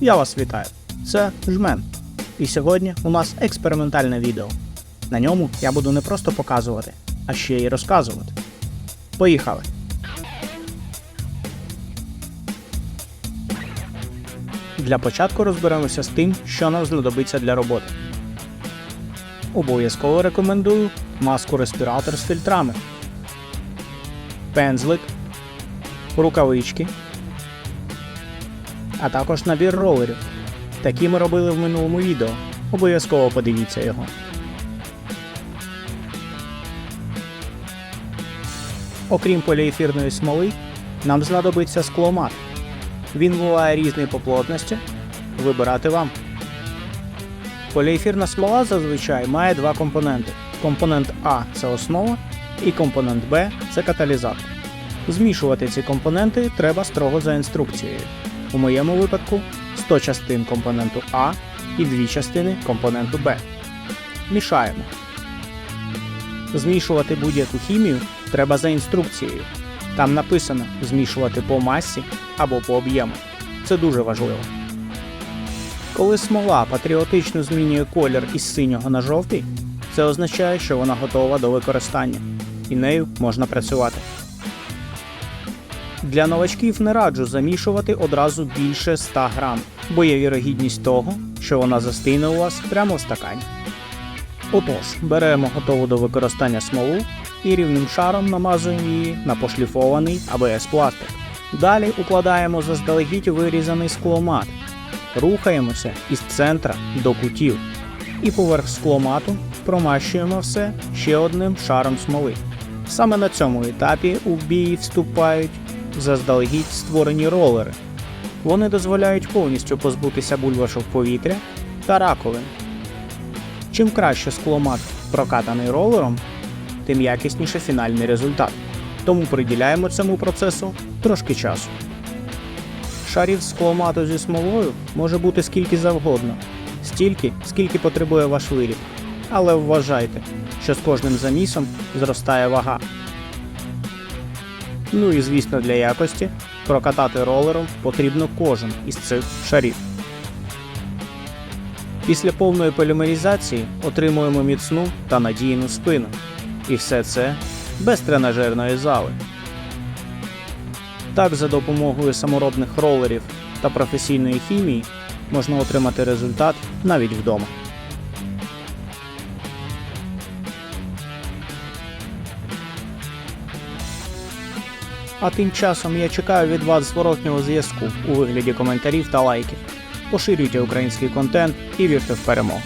Я вас вітаю. Це Жмен. І сьогодні у нас експериментальне відео. На ньому я буду не просто показувати, а ще й розказувати. Поїхали! Для початку розберемося з тим, що нам знадобиться для роботи. Обов'язково рекомендую маску респіратор з фільтрами, пензлик, рукавички, а також набір ролерів. Такі ми робили в минулому відео. Обов'язково подивіться його. Окрім поліефірної смоли, нам знадобиться скломат. Він буває різний по плотності. Вибирати вам. Поліефірна смола зазвичай має два компоненти. Компонент А це основа, і компонент Б це каталізатор. Змішувати ці компоненти треба строго за інструкцією. У моєму випадку 100 частин компоненту А і 2 частини компоненту Б. Мішаємо. Змішувати будь-яку хімію треба за інструкцією. Там написано змішувати по масі або по об'єму. Це дуже важливо. Коли смола патріотично змінює колір із синього на жовтий, це означає, що вона готова до використання, і нею можна працювати. Для новачків не раджу замішувати одразу більше 100 грам, бо є вірогідність того, що вона застигне у вас прямо в стакані. Отож, беремо готову до використання смолу і рівним шаром намазуємо її на пошліфований АБС пластик. Далі укладаємо заздалегідь вирізаний скломат. Рухаємося із центра до кутів. І поверх скломату промащуємо все ще одним шаром смоли. Саме на цьому етапі у бій вступають заздалегідь створені ролери. Вони дозволяють повністю позбутися бульбашок повітря та раковин. Чим краще скломат прокатаний ролером, тим якісніше фінальний результат. Тому приділяємо цьому процесу трошки часу. Шарів скломату зі смолою може бути скільки завгодно, стільки, скільки потребує ваш виріб. Але вважайте, що з кожним замісом зростає вага. Ну і звісно, для якості прокатати ролером потрібно кожен із цих шарів. Після повної полімеризації отримуємо міцну та надійну спину. І все це без тренажерної зали. Так, за допомогою саморобних ролерів та професійної хімії можна отримати результат навіть вдома. А тим часом я чекаю від вас зворотнього зв'язку у вигляді коментарів та лайків. Поширюйте український контент і вірте в перемогу.